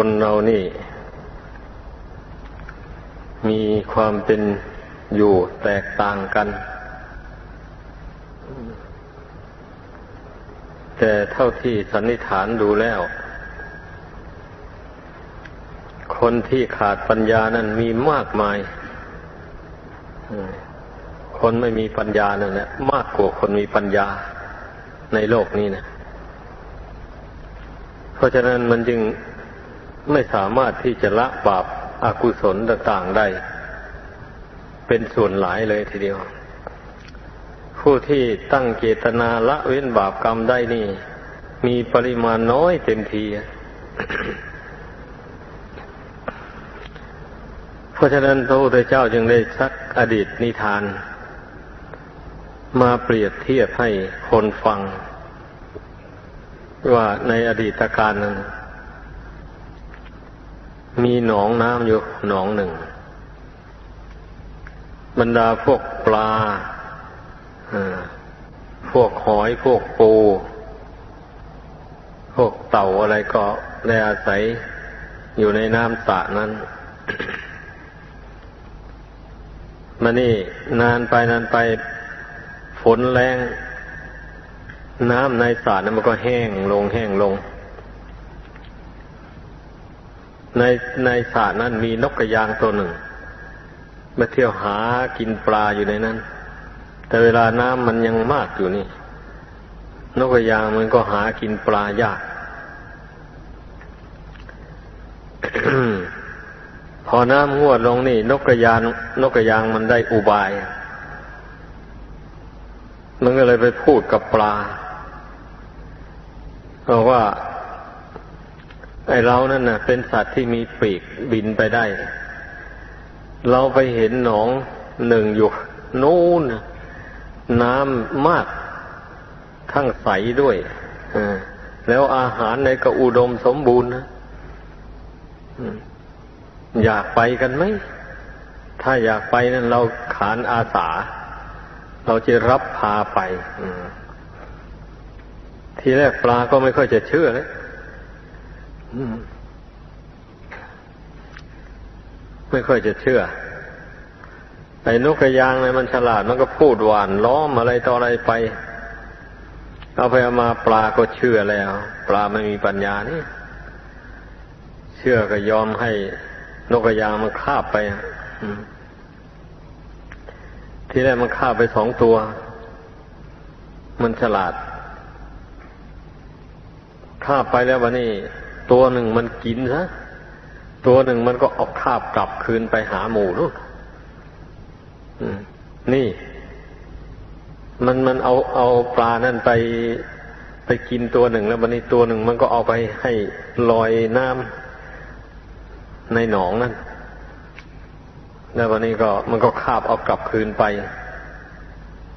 คนเรานี่ มีความเป็นอยู่แตกต่างกัน แต่เท่าที่สันนิษฐานดูแล้ว คนที่ขาดปัญญานั้นมีมากมาย คนไม่มีปัญญานั่นแหละมากกว่าคนมีปัญญาในโลกนี้นะ เพราะฉะนั้นมันจึง ไม่สามารถที่จะละบาปอากุศลต่างๆได้ เป็นส่วนหลายเลยทีเดียว ผู้ที่ตั้งเจตนาละเว้นบาปกรรมได้นี่ มีปริมาณน้อยเต็มที เพราะฉะนั้นพระพุทธเจ้าจึงได้ชักอดีตนิทาน มาเปรียบเทียบให้คนฟัง ว่าในอดีตการนั้น มีหนองน้ำอยู่หนองหนึ่ง บรรดาพวกปลาพวกหอยพวกปู พวกเต่าอะไรก็ได้อาศัยอยู่ในน้ำสระนั้นมานี่นานไปนานไปฝนแรง น้ำในสระนั้นมันก็แห้งลงแห้งลง ในในสระนั้นมีนกกระยางตัวหนึ่ง มาเที่ยวหากินปลาอยู่ในนั้น แต่เวลาน้ำมันยังมากอยู่นี่ นกกระยางมันก็หากินปลายากพอน้ำงวดลงนี่ นกกระยางนกกระยางมันได้อุบาย มันก็เลยไปพูดกับปลาบอกว่า ไอเรานั่นน่ะ เป็นสัตว์ที่มีปีกบินไปได้ เราไปเห็นหนองหนึ่งอยู่นู่นน้ำมาก ทั้งใสด้วยแล้วอาหารในก็อุดมสมบูรณ์นะอยากไปกันไหม ถ้าอยากไปนั้นเราขานอาสา เราจะรับพาไปทีแรกปลาก็ไม่ค่อยจะเชื่อเลย ไม่ค่อยจะเชื่อ ไอ้นกกระยางเนี่ยมันฉลาดมันก็พูดหวานล้อมอะไรต่ออะไรไป เอาไปเอามาปลาก็เชื่อแล้ว ปลาไม่มีปัญญานี่ เชื่อก็ยอมให้นกกระยางมันคาบไปที่แรกมันคาบไปสองตัว มันฉลาดคาบไปแล้ววันนี้ ตัวหนึ่งมันกินซะตัวหนึ่งมันก็เอาคาบกลับคืนไปหาหมูนู่นนี่ มันมันเอาเอาปลานั่นไปไปกินตัวหนึ่งแล้ววันนี้ตัวหนึ่งมันก็เอาไปให้ลอยน้ำในหนองนั่นแล้ววันนี้ก็มันก็คาบเอากลับคืนไป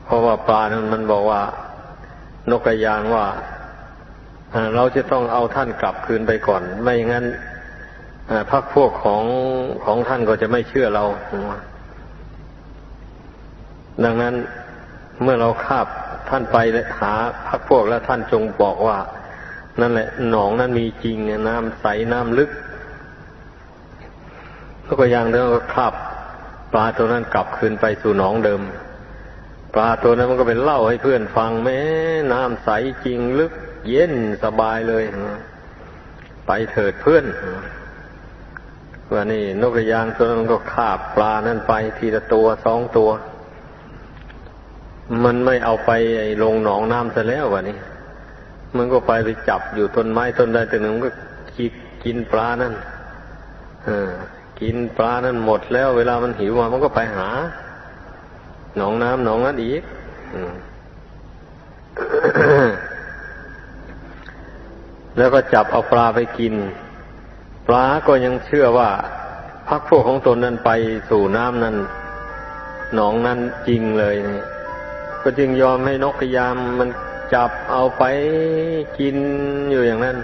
เพราะว่าปลานั้นมันบอกว่านกกระยางว่า เราจะต้องเอาท่านกลับคืนไปก่อน ไม่งั้นพักพวกของของท่านก็จะไม่เชื่อเรา ดังนั้นเมื่อเราคาบท่านไปหาพักพวกแล้วท่านจงบอกว่า นั่นแหละ หนองนั้นมีจริงน้ำใสน้ำลึกแล้วก็ยังเดิมก็คาบปลาตัวนั้นกลับคืนไปสู่หนองเดิม ปลาตัวนั้นมันก็เป็นเล่าให้เพื่อนฟังแม้น้ำใสจริงลึก เย็นสบายเลย ไปเถิดเพื่อนว่านี่นกกระยางตัวนั้นก็คาบปลานั้นไปทีละตัวสองตัว มันไม่เอาไปลงหนองน้ำซะแล้ววะนี่มันก็ไปไปจับอยู่ต้นไม้ต้นใดต้นหนึ่งมันก็กินปลานั่นอกินปลานั้นหมดแล้ว เวลามันหิวมามันก็ไปหา หนองน้ำหนองนั้นอีกแล้วก็จับเอาปลาไปกิน ปลาก็ยังเชื่อว่าพักพวกของตนนั้นไปสู่น้ำนั้น หนองนั้นจริงเลยนี่ก็จึงยอมให้นกกระยามมันจับเอาไปกินอยู่อย่างนั้น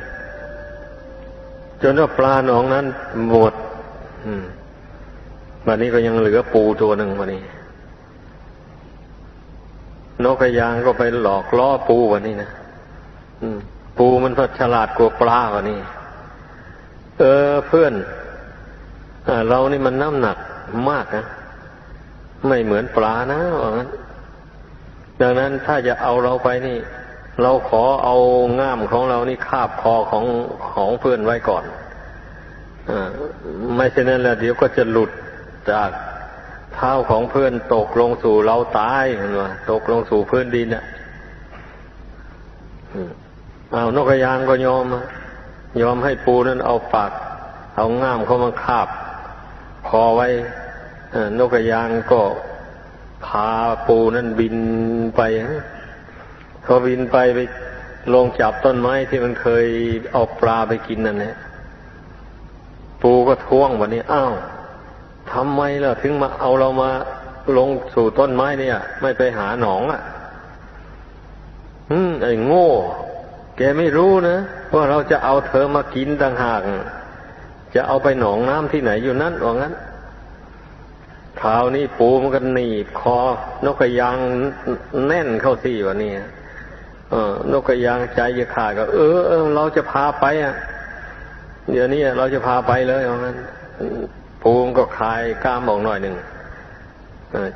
จนว่าปลาหนองนั้นหมดวันนี้ก็ยังเหลือปูตัวหนึ่งวันนี้ นกกระยางก็ไปหลอกล่อปูวันนี้นะปูมันพัฉลาดกว่าปลาวันนี้ เออเพื่อนอเรานี่มันน้ำหนักมากนะไม่เหมือนปลานะว่างั้น ดังนั้นถ้าจะเอาเราไปนี่ เราขอเอาง่ามของเรานี่คาบคอของของเพื่อนไว้ก่อนอไม่เช่นนั้นแล้วเดี๋ยวก็จะหลุดจาก เท้าของเพื่อนตกลงสู่เราตายเห็นไหมตกลงสู่พื้นดินเนี่ยเอานกกระยางก็ยอมยอมให้ปูนั้นเอาปากเอาง่ามเขามาคาบคอไว้นกกระยางก็พาปูนั้นบินไปเขาบินไปไปลงจับต้นไม้ที่มันเคยเอาปลาไปกินนั่นแหละปูก็ท้วงวันนี้อ้าว ทำไมล่ะถึงมาเอาเรามาลงสู่ต้นไม้เนี่ย ไม่ไปหาหนองอะ อืมไอ้โง่ แกไม่รู้นะว่าเราจะเอาเธอมากินต่างหากจะเอาไปหนองน้ำที่ไหนอยู่นั่นว่างั้นคราวนี้ปูมันก็หนีบคอ นกกระยางแน่นเข้าที่วะนี่เออนกกระยางใจจะขาดก็ เออเออเราจะพาไปอะ เดี๋ยวนี้เราจะพาไปเลยว่างั้น ปูมก็คลายกล้ามบอกหน่อยหนึ่ง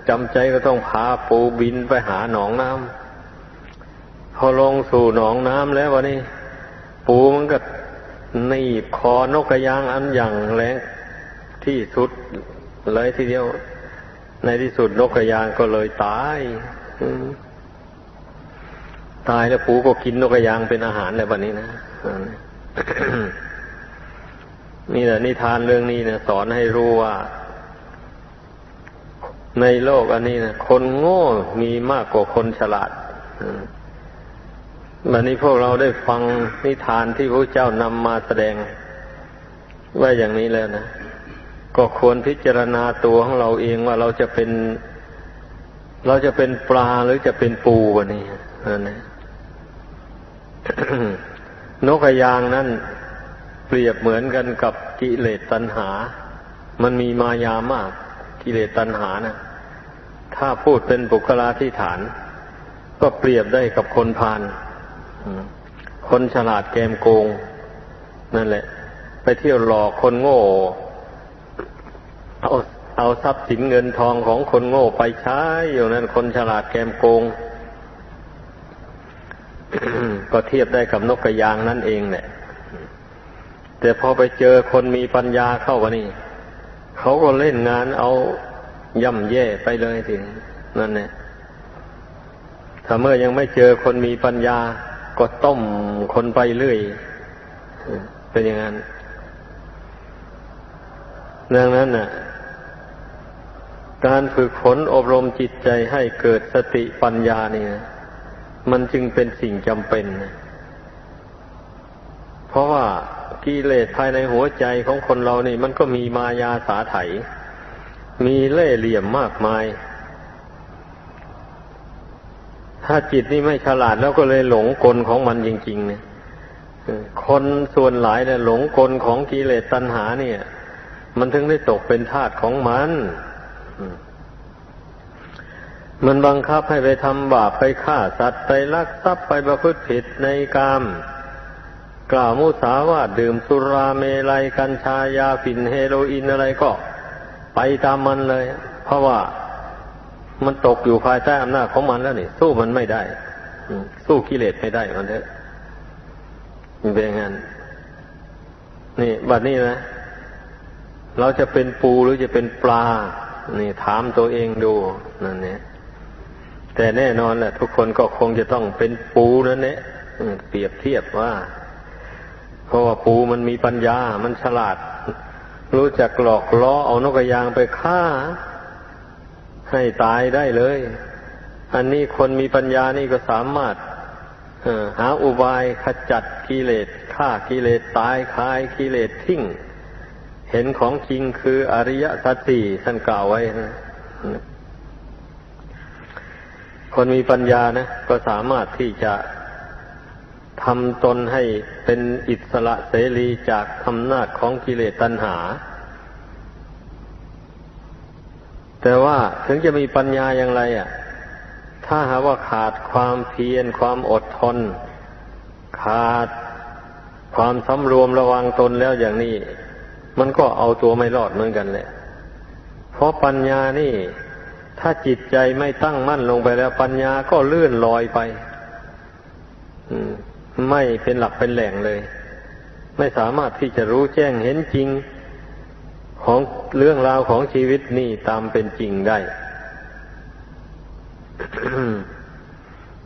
จำใจก็ต้องพาปูบินไปหาหนองน้ำพอลงสู่หนองน้ำแล้ววะนี่ปูมันก็หนีบคอนกกระยางอันอย่างแรงที่สุดเลยทีเดียว ในที่สุดนกกระยางก็เลยตายตายแล้วปูก็กินนกกระยางเป็นอาหารเลยวันนี้นะ นี่แหละนิทานเรื่องนี้เนี่ยสอนให้รู้ว่า ในโลกอันนี้นะคนโง่มีมากกว่าคนฉลาดวันนี้พวกเราได้ฟังนิทานที่พระเจ้านำมาแสดง ว่าอย่างนี้แล้วนะก็ควรพิจารณาตัวของเราเองว่าเราจะเป็น เราจะเป็นปลาหรือจะเป็นปูวันนี้นั่นนะนกกระยางนั้น เปรียบเหมือนกันกับกิเลสตัณหา มันมีมายามาก กิเลสตัณหานะถ้าพูดเป็นบุคลาธิฐาน ก็เปรียบได้กับคนพาลคนฉลาดแกมโกง นั่นแหละ ไปเที่ยวหลอกคนโง่เอาเอาทรัพย์สินเงินทองของคนโง่ไปใช้อยู่นั้นคนฉลาดแกมโกง ก็เทียบได้กับนกกระยางนั่นเองแหละ แต่พอไปเจอคนมีปัญญาเข้าวะนี่เขาก็เล่นงานเอาย่ำแย่ไปเลยทีนั่นเนี่ยถ้าเมื่อยังไม่เจอคนมีปัญญา ก็ต้มคนไปเรื่อยเป็นอย่างนั้นดังนั้นน่ะ การฝึกฝนอบรมจิตใจให้เกิดสติปัญญานี่นะมันจึงเป็นสิ่งจำเป็นนะเพราะว่า กิเลสภายในหัวใจของคนเรานี่ มันก็มีมายาสาไถ มีเล่ห์เหลี่ยมมากมาย ถ้าจิตนี่ไม่ฉลาดแล้วก็เลยหลงกลของมันจริง ๆ เนี่ยคนส่วนหลายเนี่ยหลงกลของกิเลสตัณหา เนี่ย มันถึงได้ตกเป็นทาสของมันมันบังคับให้ไปทำบาปไปฆ่าสัตว์ไปลักทรัพย์ไปประพฤติผิดในกาม กล่าวมุสาวาดื่มสุราเมลัยกัญชายาฝิ่นเฮโรอีนอะไรก็ ไปตามมันเลย เพราะว่ามันตกอยู่ภายใต้อำนาจของมันแล้วนี่ สู้มันไม่ได้สู้กิเลสไม่ได้มันเถอะมันเป็นงั้นนี่บัดนี้นะ เราจะเป็นปูหรือจะเป็นปลา นี่ถามตัวเองดูนั่นเนี่ยแต่แน่นอนแหละทุกคนก็คงจะต้องเป็นปูนั่นแหละเปรียบเทียบว่า เพราะว่าปูมันมีปัญญา มันฉลาด รู้จักหลอกล้อเอานกกระยางไปฆ่า ให้ตายได้เลย อันนี้คนมีปัญญานี่ก็สามารถหาอุบายขจัดกิเลสฆ่ากิเลสตายคายกิเลสทิ้ง เห็นของจริงคืออริยสัจสี่ท่านกล่าวไว้นะคนมีปัญญานะ ก็สามารถที่จะ ทำตนให้เป็นอิสระเสรีจากอำนาจของกิเลสตัณหา แต่ว่าถึงจะมีปัญญาอย่างไรอะ ถ้าหาว่าขาดความเพียรความอดทน ขาดความสำรวมระวังตนแล้วอย่างนี้ มันก็เอาตัวไม่รอดเหมือนกันแหละ เพราะปัญญานี่ ถ้าจิตใจไม่ตั้งมั่นลงไปแล้ว ปัญญาก็เลื่อนลอยไป อืม ไม่เป็นหลักเป็นแหล่งเลย ไม่สามารถที่จะรู้แจ้งเห็นจริงของเรื่องราวของชีวิตนี่ตามเป็นจริงได้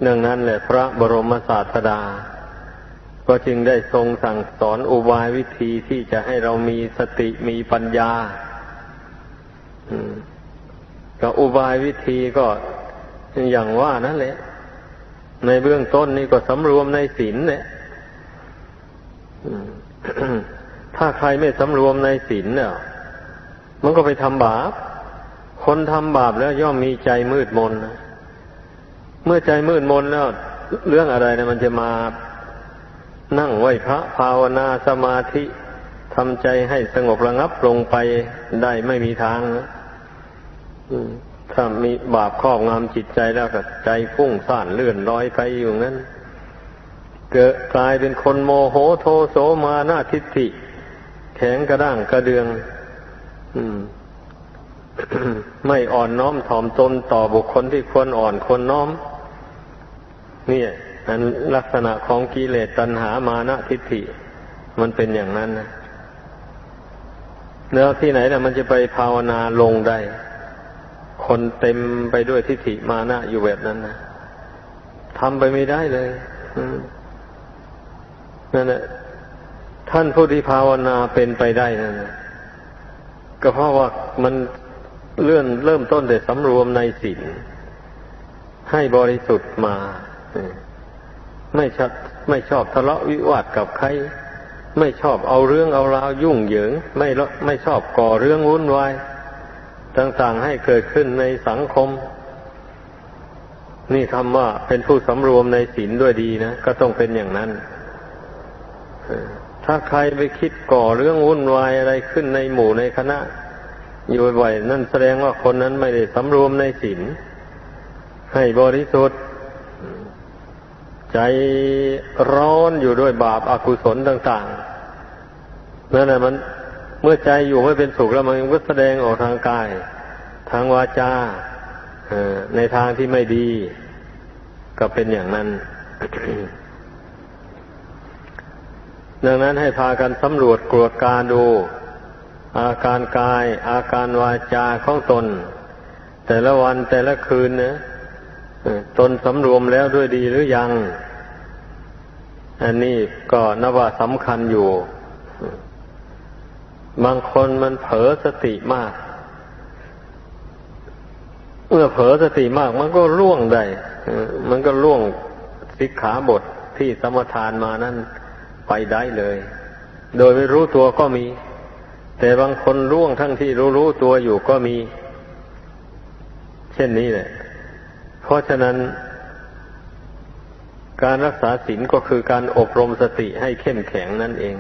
ดังนั้นแหละพระบรมศาสดา ก็จึงได้ทรงสั่งสอนอุบายวิธีที่จะให้เรามีสติมีปัญญาก็อุบายวิธีก็อย่างว่านั่นแหละ ในเบื้องต้นนี่ก็สำรวมในศีลเนี่ยถ้าใครไม่สำรวมในศีลเนี่ย มันก็ไปทำบาป คนทำบาปแล้วย่อมมีใจมืดมนนะเมื่อใจมืดมนแล้ว เรื่องอะไรนะมันจะมานั่งไหวพระภาวนาสมาธิทำใจให้สงบระงับลงไปได้ไม่มีทางนะ ถ้ามีบาปครอบงำจิตใจแล้วก็ใจฟุ้งซ่านเลื่อนลอยไปอยู่นั้น เกิดกลายเป็นคนโมโหโทโสมาหน้าทิฏฐิ แข็งกระด้างกระเดืองไม่อ่อนน้อมถ่อมตนต่อบุคคลที่ควรอ่อนคนน้อม เนี่ยอันลักษณะของกิเลสตัณหามานะทิฏฐิ มันเป็นอย่างนั้นนะแล้วที่ไหนนะมันจะไปภาวนาลงได้ คนเต็มไปด้วยทิฏฐิมานะอยู่แบบนั้นนะทำไปไม่ได้เลยนั่นแหละท่านผู้ที่ภาวนาเป็นไปได้นั่นก็เพราะว่ามันเลื่อนเริ่มต้นแต่สำรวมในศีลให้บริสุทธิ์มาไม่ชอบไม่ชอบทะเลาะวิวาทกับใคร ไม่ชอบเอาเรื่องเอาราวยุ่งเหยิง ไม่ไม่ชอบก่อเรื่องวุ่นวาย ต่างๆให้เกิดขึ้นในสังคม นี่คำว่าเป็นผู้สำรวมในศีลด้วยดีนะ ก็ต้องเป็นอย่างนั้น ถ้าใครไปคิดก่อเรื่องวุ่นวายอะไรขึ้นในหมู่ในคณะ อยู่บ่อยๆนั่นแสดงว่าคนนั้นไม่ได้สำรวมในศีลให้บริสุทธิ์ใจร้อนอยู่ด้วยบาปอากุศลต่าง ๆ นั่นแหละมัน เมื่อใจอยู่ไม่เป็นสุขแล้วมันก็แสดงออกทางกาย ทางวาจาในทางที่ไม่ดี ก็เป็นอย่างนั้น ดังนั้นให้พากันสำรวจกรวดการดู อาการกาย อาการวาจาของตน แต่ละวันแต่ละคืนนะตนสำรวมแล้วด้วยดีหรือยัง อันนี้ก็นับว่าสำคัญอยู่ บางคนมันเผลอสติมาก เมื่อเผลอสติมาก มันก็ล่วงได้มันก็ล่วงสิกขาบทที่สมทานมานั้นไปได้เลย โดยไม่รู้ตัวก็มี แต่บางคนล่วงทั้งที่รู้รู้ตัวอยู่ก็มี เช่นนี้แหละ เพราะฉะนั้น การรักษาศีลก็คือการอบรมสติให้เข้มแข็งนั่นเอง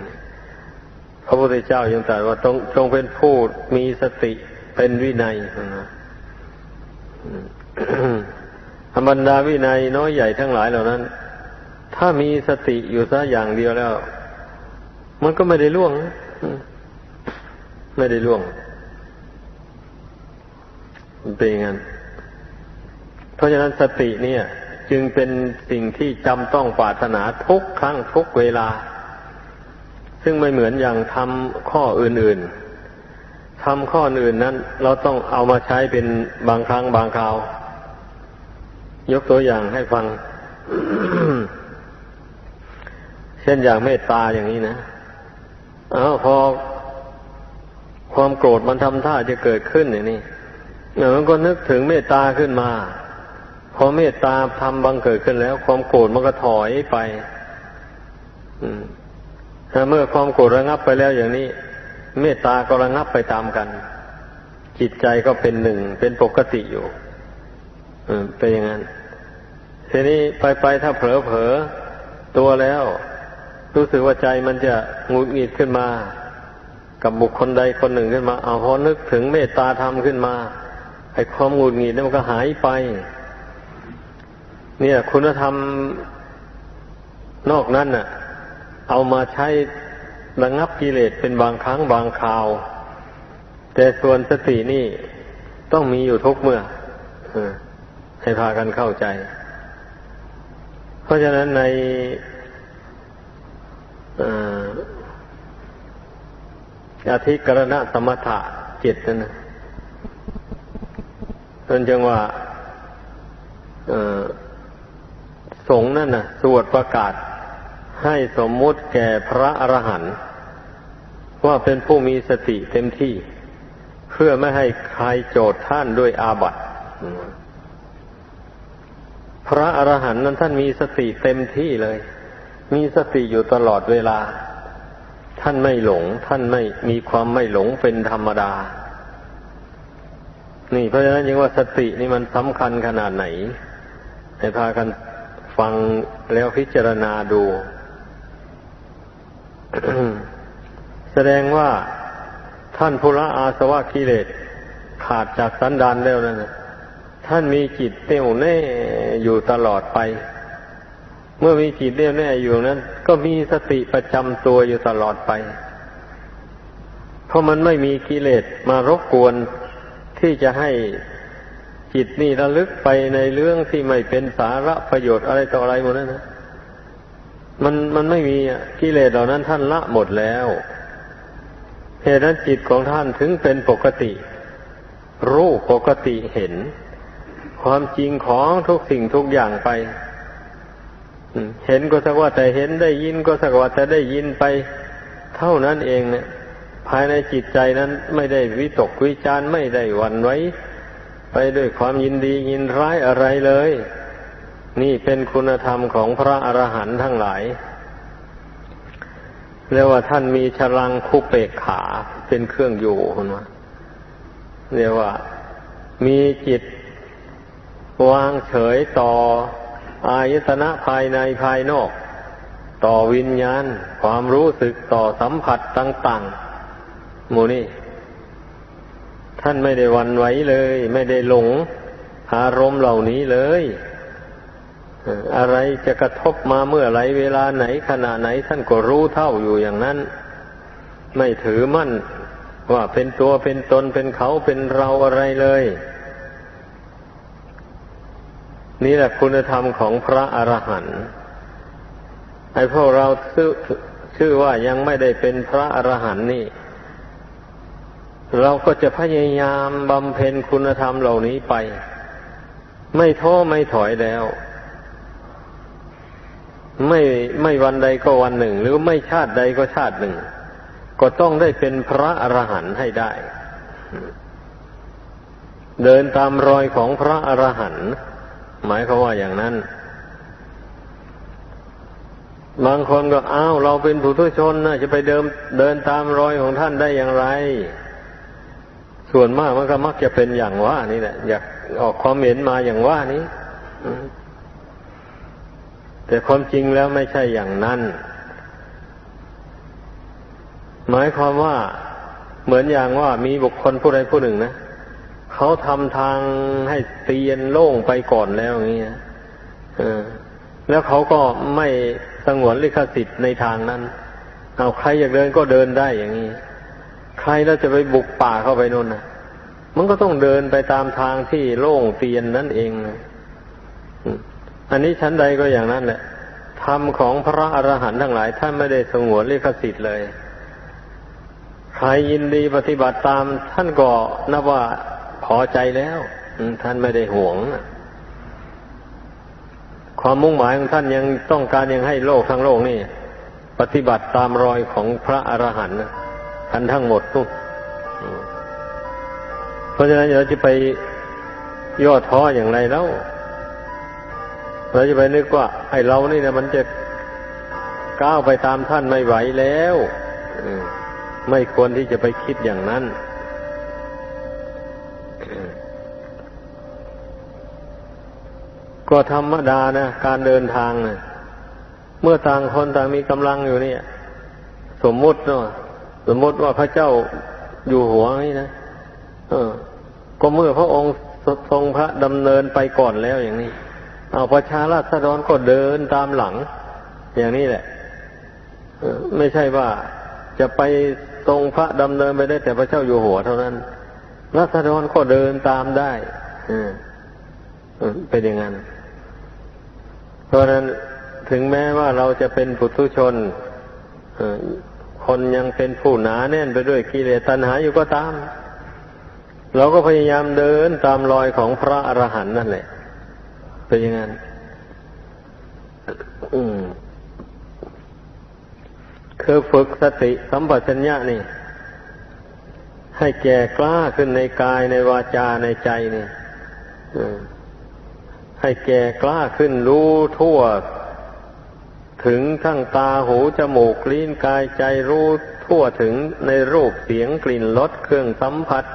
พระพุทธเจ้ายังตรัสว่าต้องจงเป็นผู้มีสติเป็นวินัยนะธรรมดาวินัยน้อยใหญ่ทั้งหลายเหล่านั้น ถ้ามีสติอยู่ซะอย่างเดียวแล้ว มันก็ไม่ได้ล่วง ไม่ได้ล่วงเป็นอย่างนั้นเพราะฉะนั้นสติเนี่ย จึงเป็นสิ่งที่จำต้องปรารถนาทุกครั้งทุกเวลา ซึ่งไม่เหมือนอย่างทำข้ออื่นๆทำข้ออื่นนั้น เราต้องเอามาใช้เป็นบางครั้งบางคราว ยกตัวอย่างให้ฟัง เช่นอย่างเมตตาอย่างนี้นะเอาพอความโกรธมันทำท่าจะเกิดขึ้นอย่างนี้มันก็นึกถึงเมตตาขึ้นมา พอเมตตาทำบังเกิดขึ้นแล้ว ความโกรธมันก็ถอยไปถ้า เมื่อความโกรธระงับไปแล้วอย่างนี้ เมตตาก็ระงับไปตามกัน จิตใจก็เป็นหนึ่งเป็นปกติอยู่เป็นอย่างนั้นทีนี้ไปไปถ้าเผลอเผลอตัวแล้ว รู้สึกว่าใจมันจะงุดหงิดขึ้นมา กับบุคคลใดคนหนึ่งขึ้นมา เอาพอนึกถึงเมตตาธรรมขึ้นมาไอ้ความงุดหงิดนั้นมันก็หายไป เนี่ย คุณธรรมนอกนั้นน่ะ เอามาใช้ระงับกิเลสเป็นบางครั้งบางคราว แต่ส่วนสตินี่ต้องมีอยู่ทุกเมื่อให้พากันเข้าใจ เพราะฉะนั้นในอาธิกรณะสมถะจิตนั่นนะจนจังว่าสงนั่นนะสวดประกาศ ให้สมมุติแก่พระอรหันต์ว่าเป็นผู้มีสติเต็มที่ เพื่อไม่ให้ใครโจทย์ท่านด้วยอาบัติพระอรหันต์นั้นท่านมีสติเต็มที่เลย มีสติอยู่ตลอดเวลา ท่านไม่หลง ท่านไม่มีความไม่หลงเป็นธรรมดา นี่เพราะฉะนั้นยังว่าสตินี่มันสำคัญขนาดไหน ให้พากันฟังแล้วพิจารณาดู แสดงว่าท่านผู้ละอาสวะกิเลสขาดจากสันดานแล้วนั่นท่านมีจิตเต้วแน่อยู่ตลอดไป เมื่อมีจิตเต้วแน่อยู่นั้น ก็มีสติประจำตัวอยู่ตลอดไป เพราะมันไม่มีกิเลสมารบกวนที่จะให้จิตนี่ระลึกไปในเรื่องที่ไม่เป็นสาระประโยชน์อะไรต่ออะไรหมดนั้นนะ มันมันไม่มีกิเลสเหล่านั้นท่านละหมดแล้วเหตุนั้นจิตของท่านถึงเป็นปกติ รู้ปกติเห็น ความจริงของทุกสิ่งทุกอย่างไปเห็นก็สักว่าแต่เห็นได้ยินก็สักว่าแต่ได้ยินไป เท่านั้นเองเนี่ยภายในจิตใจนั้นไม่ได้วิตกวิจารไม่ได้หวั่นไหวไปด้วยความยินดียินร้ายอะไรเลย นี่เป็นคุณธรรมของพระอรหันต์ทั้งหลายเรียกว่าท่านมีฉลังคุเปกขาเป็นเครื่องอยู่คนว่าเรียกว่ามีจิตวางเฉยต่ออายตนะภายในภายนอก ต่อวิญญาณ ความรู้สึกต่อสัมผัสต่างๆหมูนี่ ท่านไม่ได้วันไหวเลย ไม่ได้หลงอารมณ์เหล่านี้เลย อะไรจะกระทบมาเมื่อไรเวลาไหนขณะไหนท่านก็รู้เท่าอยู่อย่างนั้น ไม่ถือมั่น ว่าเป็นตัวเป็นตนเป็นเขาเป็นเราอะไรเลย นี่แหละคุณธรรมของพระอรหันต์ไอ้พวกเราชื่อชื่อว่ายังไม่ได้เป็นพระอรหันต์นี่ เราก็จะพยายามบำเพ็ญคุณธรรมเหล่านี้ไป ไม่ท้อไม่ถอยแล้ว ไม่ไม่วันใดก็วันหนึ่ง หรือไม่ชาติใดก็ชาติหนึ่ง ก็ต้องได้เป็นพระอรหันต์ให้ได้ เดินตามรอยของพระอรหันต์หมายควาว่าอย่างนั้น บางคนก็อ้าวเราเป็นผู้ทุชนนะจะไปเดินเดินตามรอยของท่านได้อย่างไร ส่วนมากมันก็มักจะเป็นอย่างว่านี่แหละอยากออกความเห็นมาอย่างว่านี้ แต่ความจริงแล้วไม่ใช่อย่างนั้น หมายความว่าเหมือนอย่างว่ามีบุคคลผู้ใดผู้หนึ่งนะเขาทำทางให้เตียนโล่งไปก่อนแล้วอย่างนี้นะแล้วเขาก็ไม่สงวนลิขสิทธิ์ในทางนั้น เอาใครอยากเดินก็เดินได้อย่างนี้ ใครแล้วจะไปบุกป่าเข้าไปนู่นนะมันก็ต้องเดินไปตามทางที่โล่งเตียนนั่นเองนะ อันนี้ชั้นใดก็อย่างนั้นแหละธรรมของพระอรหันต์ทั้งหลาย ท่านไม่ได้สงวนลิขสิทธิ์เลย ใครยินดีปฏิบัติตามท่านก็นับว่าพอใจแล้วท่านไม่ได้ห่วงความมุ่งหมายของท่านยังต้องการยังให้โลกทั้งโลกนี่ ปฏิบัติตามรอยของพระอรหันต์ท่านทั้งหมดทุกเพราะฉะนั้นเราจะไปย่อท้ออย่างไรแล้ว เราจะไปนึกว่าไอ้เรานี่นะมันจะก้าวไปตามท่านไม่ไหวแล้วไม่ควรที่จะไปคิดอย่างนั้นก็ธรรมดานะการเดินทางนะเมื่อต่างคนต่างมีกำลังอยู่เนี่ย สมมุติเนาะสมมติว่าพระเจ้าอยู่หัวนี่นะเออ ก็เมื่อพระองค์ทรงพระดำเนินไปก่อนแล้วอย่างนี้ เอาประชาราษฎรก็เดินตามหลัง อย่างนี้แหละไม่ใช่ว่าจะไปทรงพระดำเนินไปได้แต่พระเจ้าอยู่หัวเท่านั้นรัษฎรก็เดินตามได้เป็นอย่างนั้น เพราะนั้นถึงแม้ว่าเราจะเป็นปุถุชนคนยังเป็นผู้หนาแน่นไปด้วยกิเลสตัณหาอยู่ก็ตาม เราก็พยายามเดินตามรอยของพระอรหันต์นั่นแหละ เป็นอย่างนั้นคือฝึกสติสัมปชัญญะนี่ ให้แก่กล้าขึ้นในกายในวาจาในใจนี่ให้แก่กล้าขึ้นรู้ทั่ว ถึงทั้งตาหูจมูกลิ้นกายใจรู้ทั่วถึงในรูปเสียงกลิ่นรสเครื่องสัมผัส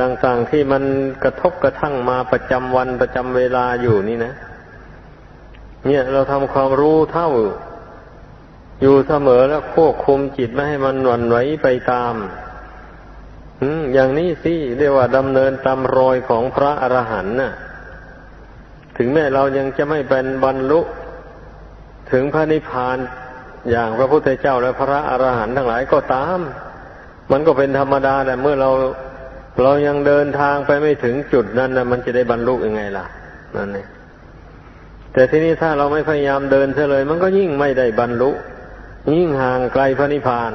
ต่างๆที่มันกระทบกระทั่งมาประจำวันประจำเวลาอยู่นี่นะ เนี่ยเราทำความรู้เท่า อยู่เสมอแล้วควบคุมจิตไม่ให้มันหวันไหวไปตามอย่างนี้สิเรียกว่าดำเนินตามรอยของพระอรหันต์น่ะ ถึงแม้เรายังจะไม่เป็นบรรลุ ถึงพระนิพพานอย่างพระพุทธเจ้าและพระอรหันต์ทั้งหลายก็ตาม มันก็เป็นธรรมดาแต่เมื่อเรา เรายังเดินทางไปไม่ถึงจุดนั้นนะมันจะได้บรรลุยังไงล่ะนั่นเองแต่ที่นี้ถ้าเราไม่พยายามเดินเฉลย มันก็ยิ่งไม่ได้บรรลุ ยิ่งห่างไกลพระนิพพาน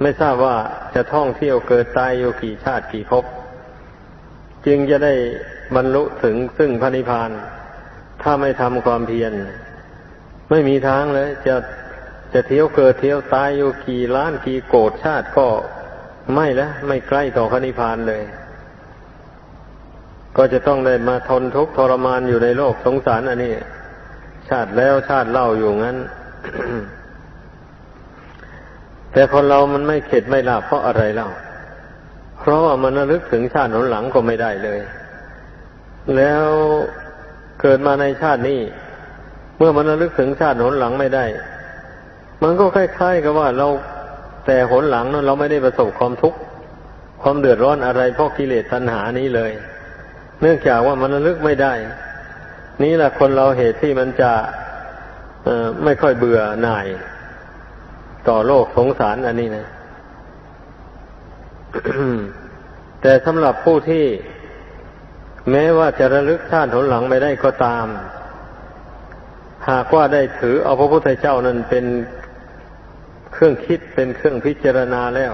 ไม่ทราบว่าจะท่องเที่ยวเกิดตายอยู่กี่ชาติกี่ภพจึงจะได้บรรลุถึงซึ่งพระนิพพาน ถ้าไม่ทำความเพียร ไม่มีทางเลย จะจะเที่ยวเกิดเที่ยวตายอยู่กี่ล้านกี่โกดชาติก็ ไม่แล้วไม่ใกล้ต่อพระนิพพานเลย ก็จะต้องได้มาทนทุกข์ทรมานอยู่ในโลกสงสารอันนี้ ชาติแล้วชาติเล่าอยู่งั้น แต่คนเรามันไม่เข็ดไม่ลาบเพราะอะไรเล่า เพราะว่ามันระลึกถึงชาติหนหลังก็ไม่ได้เลย แล้วเกิดมาในชาตินี้ เมื่อมันระลึกถึงชาติหนหลังไม่ได้ มันก็คล้ายๆกับว่าเรา แต่หนหลังนั้นเราไม่ได้ประสบความทุกข์ความเดือดร้อนอะไรเพราะกิเลสตัณหานี้เลย เนื่องจากว่ามันระลึกไม่ได้ นี่แหละคนเราเหตุที่มันจะไม่ค่อยเบื่อหน่าย ต่อโลกสงสารอันนี้นะแต่สำหรับผู้ที่ แม้ว่าจะระลึกชาติหนหลังไม่ได้ก็ตาม หากว่าได้ถือเอาพระพุทธเจ้านั้นเป็น เครื่องคิดเป็นเครื่องพิจารณาแล้ว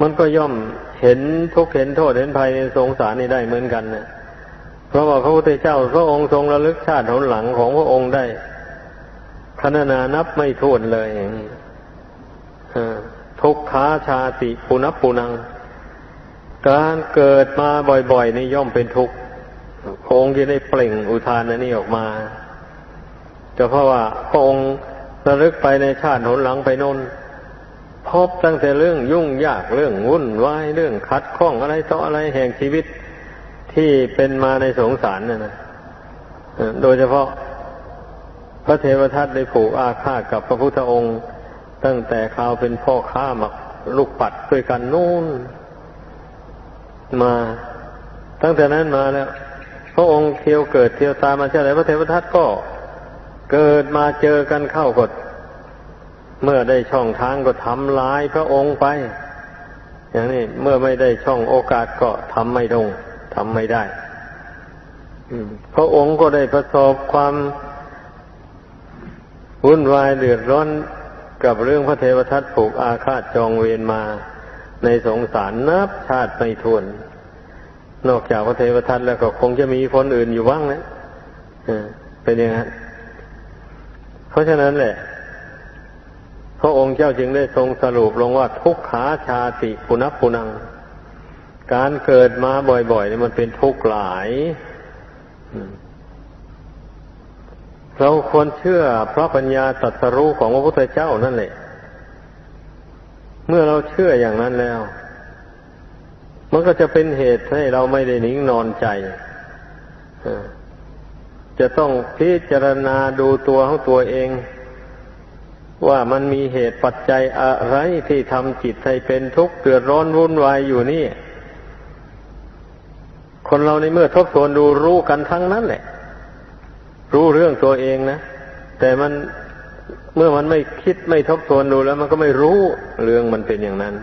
มันก็ย่อมเห็นทุกเห็นโทษเห็นภัยในสงสารนี่ได้เหมือนกันนะเพราะว่าพระพุทธเจ้าพระองค์ทรงระลึกชาติหนหลังของพระองค์ได้คณนานับไม่ถ้วนเลยอย่างนี้ทุกขาชาติปุนับปุนัง การเกิดมาบ่อยๆนี่ย่อมเป็นทุกข์พระองค์จะได้เปล่งอุทานอันนี้ออกมาแต่เพราะว่าพระองค์ ระลึกไปในชาติหนหลังไปนนพบตั้งแต่เรื่องยุ่งยากเรื่องวุ่นวายเรื่องขัดข้องอะไรต่ออะไรแห่งชีวิตที่เป็นมาในสงสารน่ะนะโดยเฉพาะพระเทวทัตได้ผูกอาฆาตกับพระพุทธองค์ ตั้งแต่ข่าวเป็นพ่อค้ามักลูกปัดด้วยกันนู่น มา ตั้งแต่นั้นมาแล้ว พระองค์เที่ยวเกิดเที่ยวตายมาเช่นไรพระเทวทัตก็ เกิดมาเจอกันเข้ากดเมื่อได้ช่องทางก็ทำลายพระองค์ไป อย่างนี้เมื่อไม่ได้ช่องโอกาสก็ทำไม่ลงทำไม่ได้พระองค์ก็ได้ประสบความวุ่นวายเดือดร้อนกับเรื่องพระเทวทัตผูกอาฆาตจองเวรมา ในสงสารนับชาติไม่ทวน นอกจากพระเทวทัตแล้วก็คงจะมีคนอื่นอยู่บ้างนะเป็นอย่างนั้น ราะฉะนั้นแหละพระองค์เจ้าจึงได้ทรงสรุปลงว่าทุกขาชาติปุนัปุนัง การเกิดมาบ่อยๆนี่มันเป็นทุกข์หลายเราควรเชื่อพระปัญญาตรัสรู้ของพระพุทธเจ้านั่นแหละ เมื่อเราเชื่ออย่างนั้นแล้ว มันก็จะเป็นเหตุให้เราไม่ได้นิ่งนอนใจ จะต้องพิจารณาดูตัวของตัวเอง ว่ามันมีเหตุปัจจัยอะไรที่ทำจิตให้เป็นทุกข์เดือดร้อนวุ่นวายอยู่นี่ คนเราในเมื่อทบทวนดูรู้กันทั้งนั้นแหละ รู้เรื่องตัวเองนะ แต่มันเมื่อมันไม่คิดไม่ทบทวนดูแล้ว มันก็ไม่รู้เรื่องมันเป็นอย่างนั้น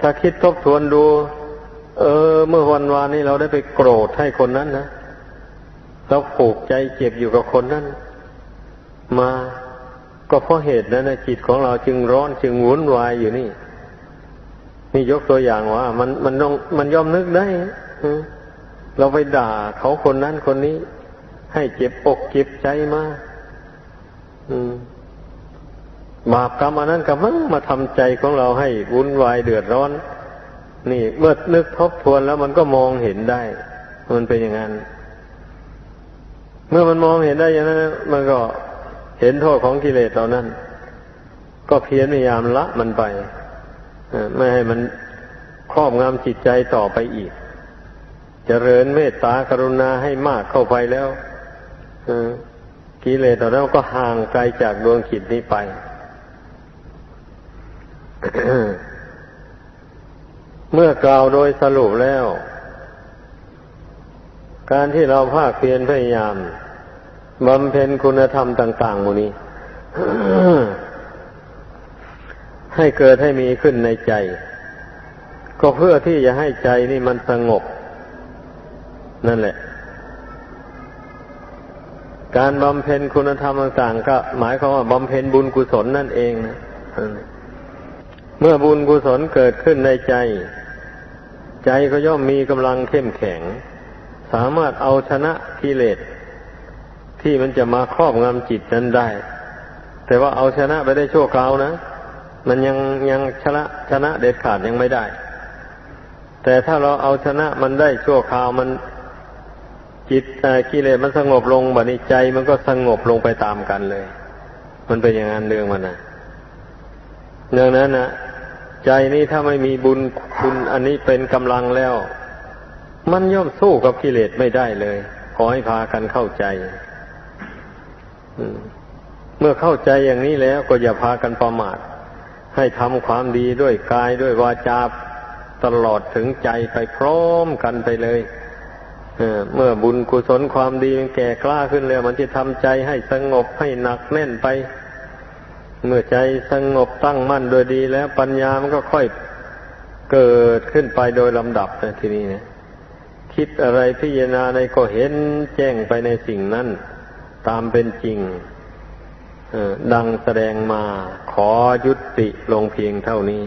ถ้าคิดทบทวนดู เออ เมื่อวันวานนี้เราได้ไปโกรธให้คนนั้นนะ เราผูกใจเจ็บอยู่กับคนนั้นมาก็เพราะเหตุนั้นนะจิตของเราจึงร้อนจึงวุ่นวายอยู่นี่ นี่ยกตัวอย่างว่า มันมันต้องมันยอมนึกได้เราไปด่าเขาคนนั้นคนนี้ ให้เจ็บอกเจ็บใจมาบาปกรรมอันนั้นก็มังมาทำใจของเราให้วุ่นวายเดือดร้อน นี่ เมื่อนึกทบทวนแล้วมันก็มองเห็นได้ มันเป็นอย่างนั้น เมื่อมันมองเห็นได้อย่างนั้นมันก็เห็นโทษของกิเลสเหล่านั้น ก็เพียรพยายามละมันไปไม่ให้มันครอบงำจิตใจต่อไปอีกจเจริญเมตตากรุณาให้มากเข้าไปแล้วกิเลสเหล่านั้นก็ห่างไกลจากดวงจิตนี้ไปเมื่อกล่าวโดยสรุปแล้ว การที่เราภาคเพียรพยายามบำเพ็ญคุณธรรมต่าง ๆ หมูนี้ ให้เกิดให้มีขึ้นในใจ ก็เพื่อที่จะให้ใจนี่มันสงบ นั่นแหละ การบำเพ็ญคุณธรรมต่าง ๆ ก็ หมายความว่าบำเพ็ญบุญกุศลนั่นเองนะเมื่อบุญกุศลเกิดขึ้นในใจ ใจก็ย่อมมีกำลังเข้มแข็ง สามารถเอาชนะกิเลสที่มันจะมาครอบงำจิตนั้นได้ แต่ว่าเอาชนะไปได้ชั่วคราวนะ มันยังยังชนะชนะเด็ดขาดยังไม่ได้ แต่ถ้าเราเอาชนะมันได้ชั่วคราวมันจิตกิเลสมันสงบลงบันี้ใจมันก็สงบลงไปตามกันเลย มันเป็นอย่างนั้นเรื่องมันนะเรื่องนั้นนะใจนี้ถ้าไม่มีบุญคุณอันนี้เป็นกำลังแล้ว มันย่อมสู้กับกิเลสไม่ได้เลย ขอให้พากันเข้าใจเมื่อเข้าใจอย่างนี้แล้วก็อย่าพากันประมาท ให้ทำความดีด้วยกายด้วยวาจาตลอดถึงใจไปพร้อมกันไปเลยเมื่อบุญกุศลความดีมันแก่กล้าขึ้นแล้ว มันจะทำใจให้สงบให้หนักแน่นไป เมื่อใจสงบตั้งมั่นโดยดีแล้วปัญญามันก็ค่อยเกิดขึ้นไปโดยลำดับนะทีนี้นะ คิดอะไรพิจารณาในก็เห็นแจ้งไปในสิ่งนั้น ตามเป็นจริงดังแสดงมาขอยุติลงเพียงเท่านี้